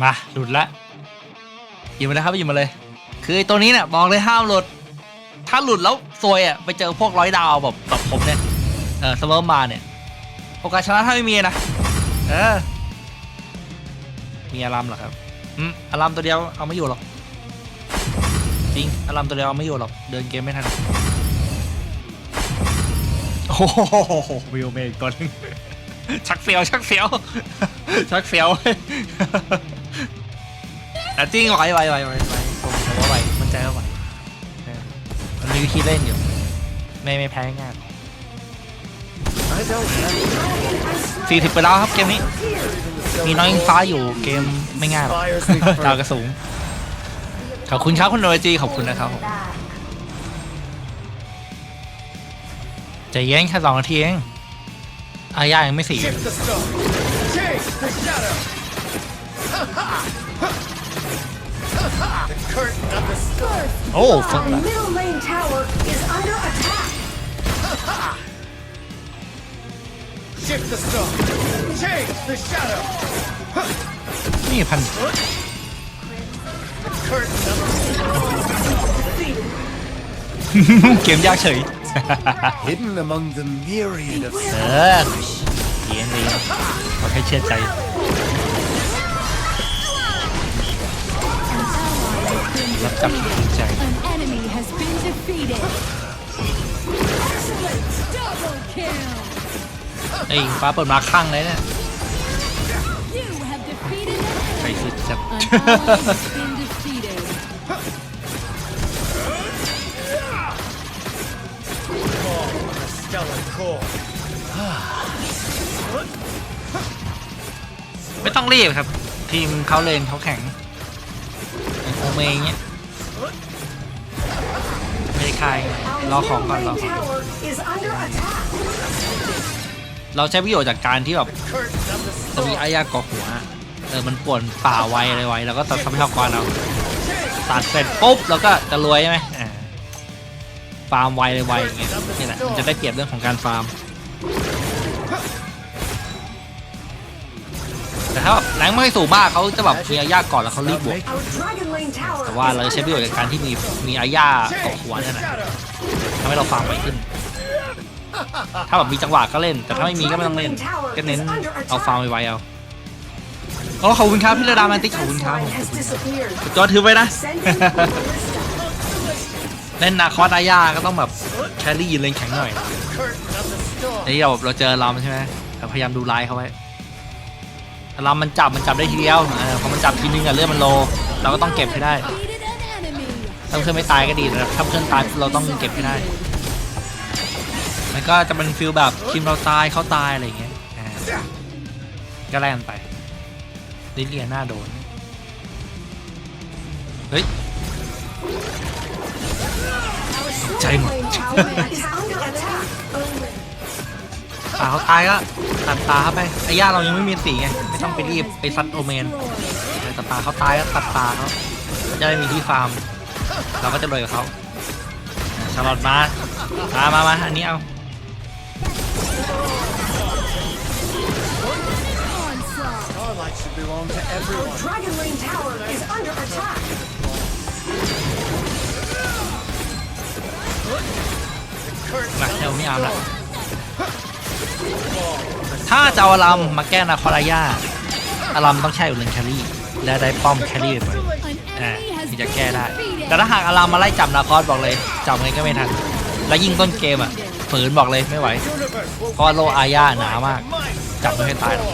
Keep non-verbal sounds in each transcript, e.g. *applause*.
มาหลุดละหยิบมาเลยครับหยิบมาเลย คือไอ้ตัวนี้เนี่ยบอกเลยห้ามหลุด ถ้าหลุดแล้วซวยอะไปเจอพวกร้อยดาวแบบแบบผมเนี่ยเออเสมอมาเนี่ยโอกาสชนะถ้าไม่มีนะเออมีอารามเหรอครับอืมอารามตัวเดียวเอาไม่อยู่หรอกจริงอารามตัวเดียวเอาไม่อยู่หรอกเดินเกมไม่ทันโอ้โหวิวเมย์ก่อนชักเสียวชักเสียวชักเสียว แต่จริงไหวไหวไหวไหวไหวผมผมว่าไหวมันใจว่าไหวเออมันมีวิธีเล่นอยู่ ไม่ไม่แพ้ง่าย I don't have สี่สิบไปแล้วครับเกมนี้ มีน้องยิงฟ้าอยู่เกมไม่ง่ายหรอก fires me ดาว first. กระสูง ขอบคุณครับคุณโนจีขอบคุณนะครับผมใจเย็นแค่สองนาทีเองอาย่ายังไม่สี่ curtain of the storm. โอ้ฟึก Our ละ middle lane tower is under attack. Shift the stone. Change the shadow. นี่พัน The curtain of the เกมยากเฉย hidden among the myriad of เออเย็นดี ราแค่เชื่อใจรับจับที่ใจ An enemy has been defeated. Double kill. ไอ้ยฟ้าเปิดมาข้างเลยเนี่ย You have defeated ไป an สุ enemy. ดจับ An ally has been defeated. stellar core. ไม่ต้องรีบครับ ทีมเขาเลนเขาแข็งอย่างโอเมย์เงี้ยไม่ได้ คายรอของก่อนรอของเราใช้ประโยชน์จากการที่แบบจะมีอายากอหัวเออมันป่วนป่าไวอะไรไวแล้วก็ตัดทรัพยากรเราตัดเสร็จปุ๊บแล้วก็จะรวยใช่ไหมอ่าฟาร์มไวเลยไวอย่างเงี้ยนี่แหละมันจะได้เปรียบเรื่องของการฟาร์ม แต่ถ้าแบบแรงไม่สูงมากเขาจะแบบมีอายาก่อนแล้วเขารีบบวกแต่ว่าเราจะใช้ประโยชน์จากการที่มีมีอาญาเกาะหัวเนี่ยนะทำให้เราฟาร์มไวขึ้น ถ้าแบบมีจังหวะก็เล่น แต่ถ้าไม่มีก็ไม่ต้องเล่น ก็เน้นเอาฟาร์มไวๆเอาโอ้ขอบคุณครับพี่ระดาแมนติขอบคุณครับจอถือไว้นะ เล่นนาคอสอาญาก็ต้องแบบแครี่ยืนเลนแข็งหน่อย Curtain of the storm. ในที่เราเราเจอลำใช่ไหมเราพยายามดูไลน์เขาไว้ ลำมันจับมันจับได้ทีเดียวเออพอมันจับทีนึงอะเลือดมันโล เราก็ต้องเก็บให้ได้ ถ้าเพื่อนไม่ตายก็ดีแต่ถ้าเพื่อนตายเราต้องเก็บให้ได้ มันก็จะเป็นฟิลแบบทีมเราตายเขาตายอะไรอย่างเงี้ยอ่าก็ไล่กันไปลิเลียหน้าโดน เฮ้ยใจหมด Lane tower is under attack. ตาเขาตายก็ตัดตาเข้าไปไอ้ย่าเรายังไม่มีสีไงไม่ต้องไปรีบไปซัดโอเมนแต่ตาเขาตายก็ตัดตาเขาจะได้มีที่ฟาร์ม เราก็จะรวยกับเขาชาลอตมามามามาอันนี้เอา Onslaught. Starlight should belong to Our everyone. dragon lane tower is under attack. มาเทลนี่เอาละ ถ้าจะเอาอลัมมาแก้นาคอรายาอลัมต้องใช้อยู่เลนแครี่ และได้ป้อมแครี่ไป An อ่า enemy has ที่ been จะแก้ได้ แต่ถ้าหากอลัมมาไล่จับนาคอสบอกเลยจับไงก็ไม่ทัน และยิ่งต้นเกมอะฝืนบอกเลยไม่ไหวเพราะโลอาญาหนามากจับไม่ให้ตายหรอก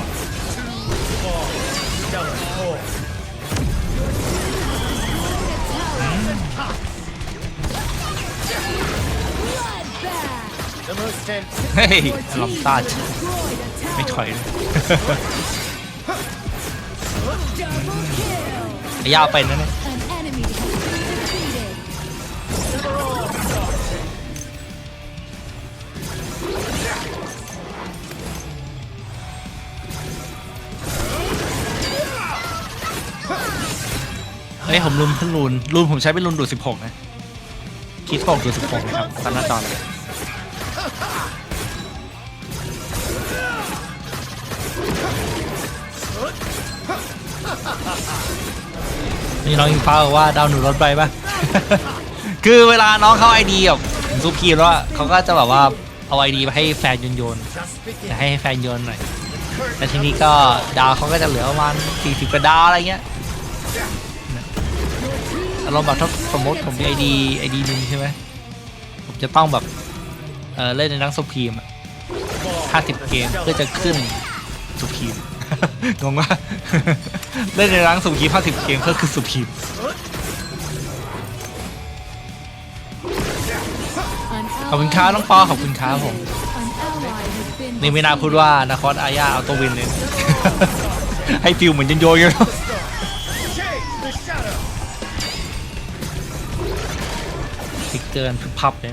เฮ้ยลอลัม team ซ่าจไม่ถอยเลย Double kill. อาญาเอาไปนั่นเนี่ย An enemy has been defeated. เฮ้ยผมรุนเพิ่งรุนรุนผมใช้เป็นรุนดูด16 นะ คิด6ดูด16 นะครับตามหน้าจอเลย นี่น้องอิงฟ้าบอกว่าดาวหนูรถไปปะ คือเวลาน้องเข้าไอดีแบบซุปคีมแล้วอะเขาก็จะแบบว่าเอาไอดีไปให้แฟนโยนโยนจะให้แฟนโยนหน่อยแต่ทีนี้ก็ดาวเขาก็จะเหลือประมาณ40กว่าดาวอะไรเงี้ยอารมณ์แบบถ้าสมมติผมมีไอดีไอดีหนึ่งใช่ไหมผมจะต้องแบบเออเล่นในนังซุปครีมอะ50เกมเพื่อจะขึ้นซุปคีม งงว่า เล่นในร้านซุปครีม50เกมเพื่อขึ้นซุปครีม An ขอบคุณค้าน้องปอขอบคุณค้าผม An ally has been นี่ไม่น่าพูดว่านาคอสอาญาเอาตัววินเลย ให้ฟิลเหมือนยันโยอยู่ Change the shadow. ฟิกเกินพับเลย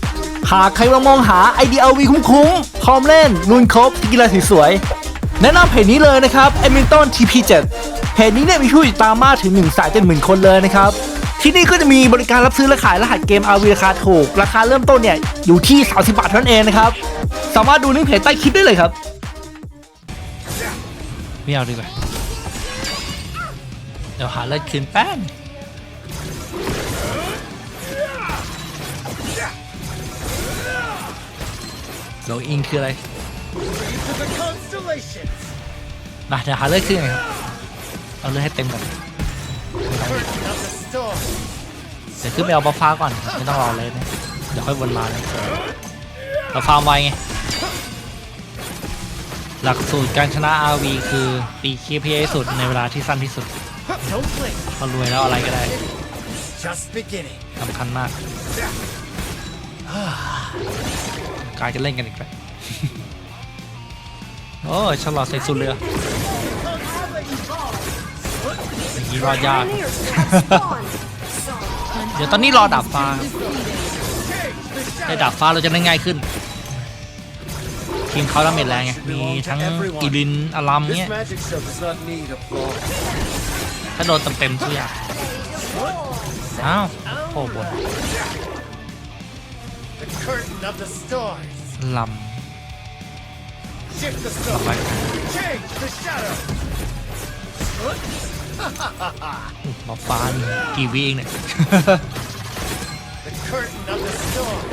หากใครมามองหา IDLV คุ้มๆพร้อมเล่นลุนครบกีฬาสวยๆแนะนำเพจนี้เลยนะครับ e m i l t o n TP7 เพจนี้เนี่ยมีผู้ติดตามมากถึง1นึ่งแสนเจ็ดหมื่นคนเลยนะครับ ที่นี่ก็จะมีบริการรับซื้อและขายรหัสเกม RV ราคาถูก ราคาเริ่มต้นเนี่ยอยู่ที่ 30 บาทเท่านั้นเองนะครับ สามารถดูลิงก์เพจใต้คลิปได้เลยครับไม่เอาดีกว่าเดี๋ยวหาเลือดคืนแป้ง โลอิงคืออะไร To the constellations. มาเดี๋ยวหาเลือดขึ้นไงครับเอาเลือดให้เต็มก่อน Curtain of the storm. เดี๋ยวขึ้นไปเอาบัฟฟ้าก่อนไม่ต้องรอเลยนะเดี๋ยวค่อยวนมาเลยเราฟาร์มไวไงหลักสูตรการชนะ RV คือตีคีพีให้สุดในเวลาที่สั้นที่สุด Don't blink. พอรวยแล้วอะไรก็ได้ Just beginning. สำคัญมาก กายจะเล่นกันอีกแล้วโอ้ยฉลอดใส่สุดเลยอะอย่างนี้รอดยาก Pioneers have spawned. An เดี๋ยวตอนนี้รอดาบฟ้า defeated. ได้ดาบฟ้าเราจะได้ง่ายขึ้น ทีมเขาดาเมจแรงไง มีทั้งอีลินอลัม This เงี้ย magic show does not need applause. ถ้าโดนเต็มๆทุกอย่างอ้าวโอ้บน The curtain of the stars. ล Shift the ำ storm. ไป Change the shadow. บอกฟ้านี่กี่วิเองเนี่ย The curtain of the storm.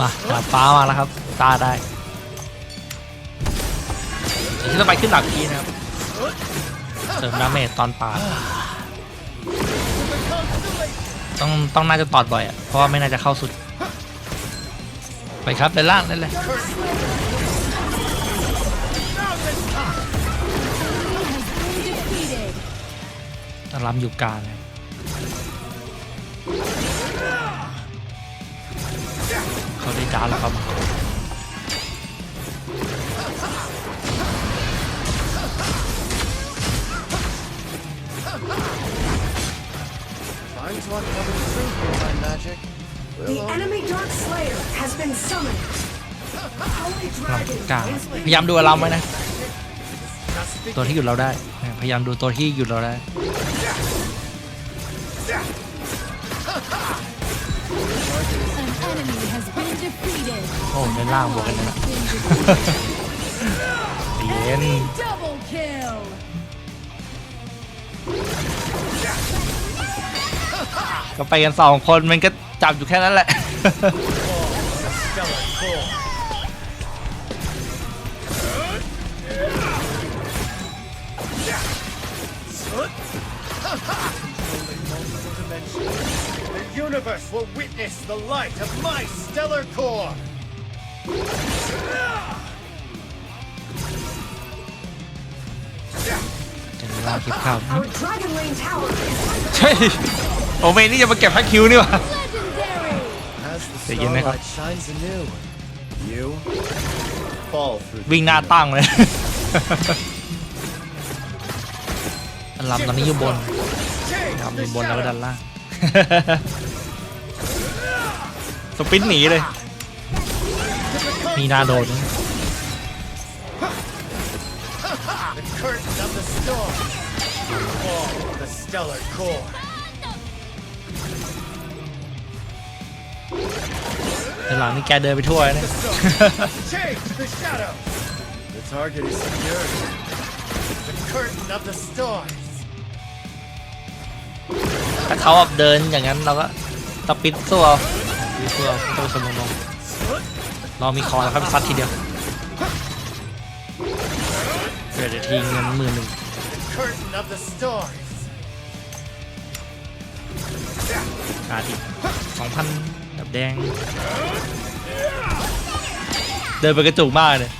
มาดาบฟ้ามาแล้วครับ ตาได้เดี๋ยวที่เราไปขึ้นดาบพีนะครับ เสริมดาเมจตอนปาดต้องต้องน่าจะตอดบ่อยอะ เพราะว่าไม่น่าจะเข้าสุด ไปครับไปล่างนั่นเลย Defeated. ตะลำอยู่กลางนะเขาได้ดาวแล้วครับ Time to uncover the truth behind magic. The enemy Dark Slayer has been summoned. Holy ลำอยู่ Dragon กลาง is พยายามดูอารมไว้นะ Just ตัวที่หยุดเราได้พยายามดูตัวที่หยุดเราได้ An enemy has been defeated. โอ้ในล่างบวกกันนะ Been defeated. เย็น Double kill. ก็ไปกันสองคนมันก็ จับอยู่แค่นั้นแหละ stellar core. The universe will witness the light of my stellar core. จะมีล่างคลิปข้าว Our Dragon Lane Tower is ใช่โอเมนนี่จะมาเก็บแพ็คคิวนี่หว่า Legendary. As the Sige, Nico. starlight shines anew, you fall through the วิ่งหน้าตั้งเลย อันลำตอนนี้อยู่บน Change ลำอ the ยู่บนแล้วก็ดัน shadows. ล่าง สปรินต์หนีเลย มีนาโดน The curtain of the storm. All the stellar core. ในหลังนี่แกเดินไปทั่วเลยเนี่ย Change the shadow. The target is secured. The curtain of the stars. ถ้าเขาแบบเดินอย่างนั้นเราก็ตะปิดสู้เอาปิดสู้เอาไม่ต้องสนลงๆเรามีคอแล้วครับซัดทีเดียวเดี๋ยวเดี๋ยวทีเงินหมื่นหนึ่ง The curtain of the stars. ขาดอีกสองพัน แบบแดง เดินไปกระจุกมากเลย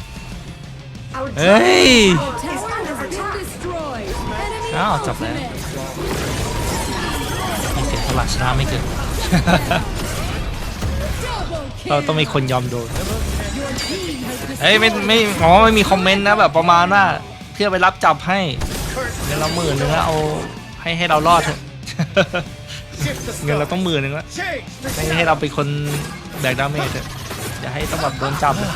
Our Hey! tower is Tower under has been attack. destroyed. Enemy Ah, what's up there? ultimate. มีเสียสละชนะไม่เกิน Double เราต้องมี kill. คนยอมโดน Your team has เฮ้ยไม่ไม่อ๋อไม่มีคอมเมนต์นะแบบประมาณว่าเพื่อไปรับจับให้ Curtain เงินเราหมื่นหนึงแล้วเอาให้ให้เรารอดเถอะ shift the เงินเราต้องหมื่นหนึงแล้วไม่ให้เราเป็นคนแบกดาเมจเถอะอย่าให้ต้องแบบโดนจับเลย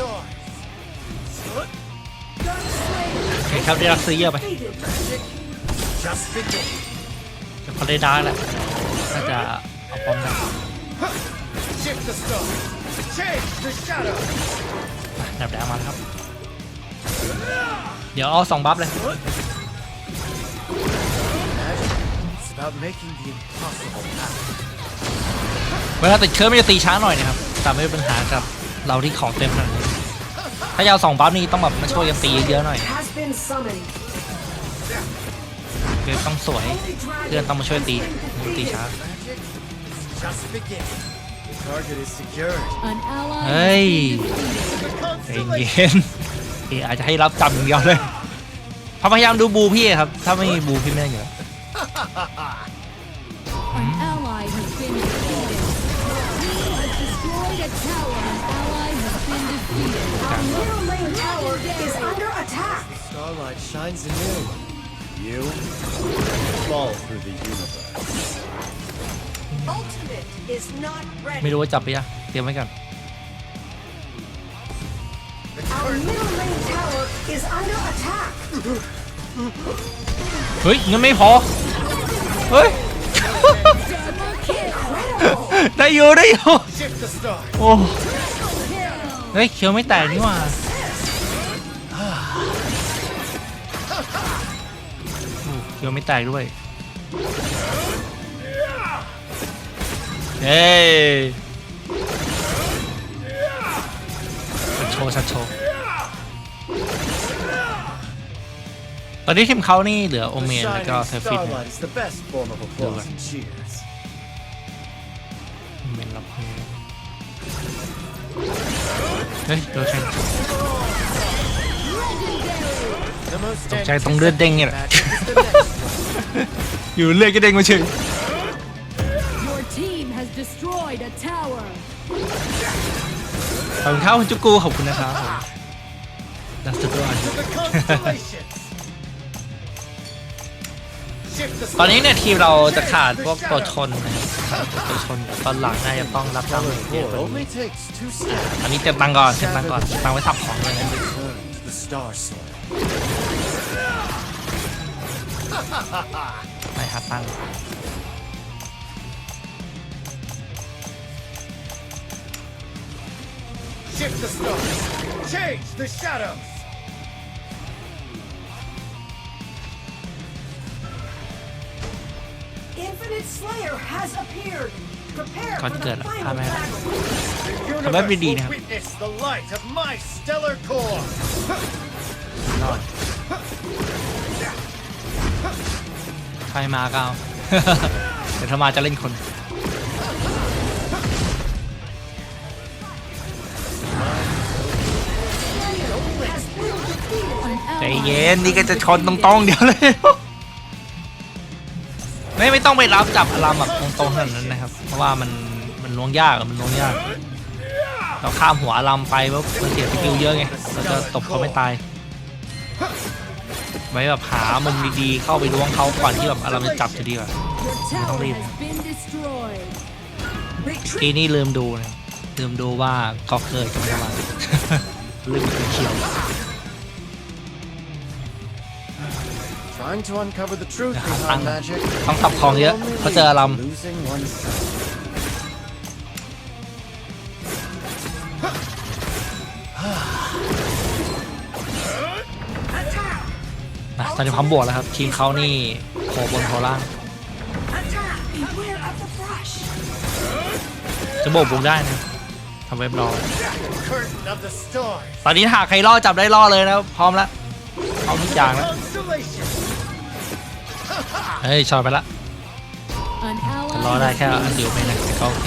Storms. โอเคครับได้รักซื้อเยอะไปจะพอได้ได้แหละน่าจะเอาป้อมได้ Shift the storm. Change the shadow. แบบแดงมาแล้วครับ เดี๋ยวเอาสองบัฟเลย It's about making the impossible happen. เวลาติดเคิร์ฟมันจะตีช้าหน่อยนะครับแต่ไม่เป็นปัญหาครับเราที่ของเต็มขนาดนี้ถ้าจะเอาสองบัฟนี่ต้องแบบมาช่วยกันตีเยอะๆหน่อย Has been summoned. เพื่อนต้องสวยเพื่อนต้องมาช่วยตีตีช้า Just begin. The target is secured. An ally Hey. has been defeated. The ใจ constellation. เย็นเออาจจะให้รับจับอย่างเดียวเลยพยายามดูบูพี่ครับ ถ้าไม่มีบูพี่ไม่ได้อยู่แล้ว An ally has been defeated. Your team has destroyed a tower. An ally has been defeated. Our middle lane tower is under attack. Starlight shines anew. You fall through the universe. Ultimate is not ไม่ ready. รู้ว่าจับไปยังเตรียมไว้ก่อน The Our curtain middle lane tower is under attack. เฮ้ยเงินไม่พอ เฮ้ย Double kill. Incredible. ได้อยู่ได้อยู่ shift the star. โอ้เฮ้ยเคียวไม่แตกนี่หว่าโอ้เคียวไม่แตกด้วย เฮ้ยชัดโชว์ชัดโชว์ตอนนี้ทีมเขานี่เหลือโอ The เมนแล้วก็ shining เทอร์ฟิต starlight is the best form of applause Đúng and cheers. โอเมนรับมือเฮ้ยโดนแทง The most ตกใจตรงเลือดเด้งเนี่ยแหละ magic is the next อยู่เลือดก็เด้งมาเฉย destroyed a tower. ขอบคุณครับคุณจุกกูขอบคุณนะครับผมดัสต์ด้วย to the constellations. Shift the ตอนนี้ star. เนี่ยทีมเราจะขาดพวกตัวชนนะครับขาดตัวชนตอนหลังน่าจะต้องรับตาม Stellar เกม core only takes two steps อันนี้เต็มตังค์ก่อนเต็มตังค์ก่อนเต็มตังค์ไว้สับของเลยนะ to return to the star soil. ไปหาตังค์ Shift the stars. Change the shadows. Infinite Slayer has appeared. Prepare Còn for kìa the là final camera. battle. The Cảm ơn universe vì đi will nè. witness the light of my stellar core. รอด*laughs* ใครมาก็เอา เดี๋ยวถ้ามาจะเล่นคน *laughs* เย็นนี่ก็จะชนตรงๆเดียวเลยไม่ไม่ต้องไปรับจับอารามแบบตรงๆขนาดนั้นนะครับ เพราะว่ามันมันมันลวงยากมันล้วงยาก เราข้ามหัวอารัมไปปุ๊บมันเสียสกิลเยอะไงเราจะตบเขาไม่ตายไว้แบบหามุมดีๆเข้าไปล้วงเขาก่อนที่แบบอารัมจะจับจะดีกว่า Your tower Don't leave. has been destroyed. ที Retreat. นี่ลืมดูนะลืมดูว่าก็เกิดกันมาลืมเขียว Trying to uncover the truth Yeah, behind I'm- magic. ต้องขับของเยอะ Only เขาเจออารัม Losing oneself. Attack. นะตอนนี้พร้อมบวกแล้วครับทีมเขานี่โผล่บนโผล่ล่าง Attack. Beware of the brush. จะโบกบุกได้นะทำเว็บรอ Curtain of the stars. ตอนนี้หากใครล่อจับได้ล่อเลยนะพร้อมแล้วพร้อมทุกอย่างแล้ว Constellation. เฮ้ยชอยไปละ An จะ ally รอได้ has แค่อันเดียวไม่นะแต่ก็โอเค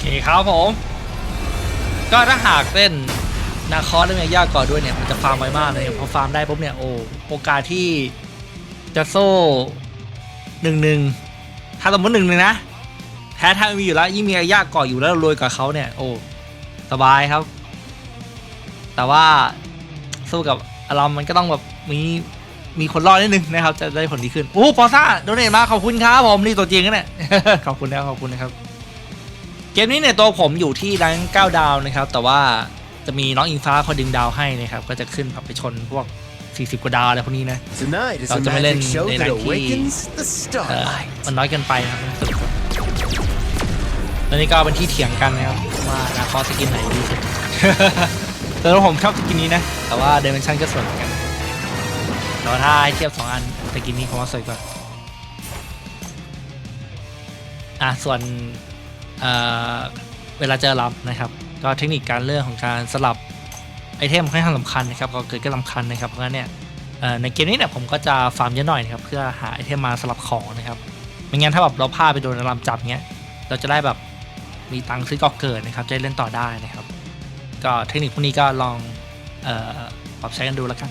โอเคครับผม ก็ถ้าหากเล่นนาคอสเล่นยากก่อนด้วยเนี่ย มันจะฟาร์มไวมากเลยพอฟาร์มได้ปุ๊บเนี่ยโอ้โอกาสที่จะโซ่หนึ่งหนึ่งถ้าสมมติหนึ่งหนึ่งนะแพ้ทางมีอยู่แล้วยิ่งมียากก่ออยู่แล้วรวยกว่าเขาเนี่ยโอ้สบายครับ แต่ว่าสู้กับอารมมันก็ต้องแบบมีมีคนรอดนิดนึงนะครับ จะได้ผลดีขึ้นโอ้ปอซ่าโดเนทมาขอบคุณครับผมนี่ตัวจริงนะเนี่ยขอบคุณนะขอบคุณนะครับ เกมนี้เนี่ยตัวผมอยู่ที่รัง9ดาวนะครับ แต่ว่าจะมีน้องอิงฟ้าคอยดึงดาวให้นะครับ ก็จะขึ้นแบบไปชนพวก 40 กว่าดาวอะไรพวกนี้นะ Tonight is a Dr. Melen, magic show they that like he- awakens the เออ starlight. มันน้อยเกินไปนะครับมันสุดแล้วนี่ก็เป็นที่เถียงกันนะครับว่านาคอสกินไหนดีสุดแต่ว่าผมชอบสกินนี้นะ แต่ว่าเดเมนชั่นก็สวยเหมือนกันแต่ว่าถ้าให้เทียบสองอันสกินนี้ผมว่าสวยกว่าอะส่วน เเวลาเจอรับนะครับ ก็เทคนิคการเลือกของการสลับไอเทมค่อนข้างสำคัญนะครับก็เกิดก็สำคัญนะครับเพราะงั้นเนี่ยในเกมนี้เนี่ยผมก็จะฟาร์มเยอะหน่อยนะครับเพื่อหาไอเทมมาสลับของนะครับไม่งั้นถ้าแบบเราพลาดไปโดนอารามจับเงี้ยเราจะได้แบบมีตังค์ซื้อกอเกิดนะครับจะเล่นต่อได้นะครับ ก็เทคนิคพวกนี้ก็ลองออปรับใช้กันดูแล้วกัน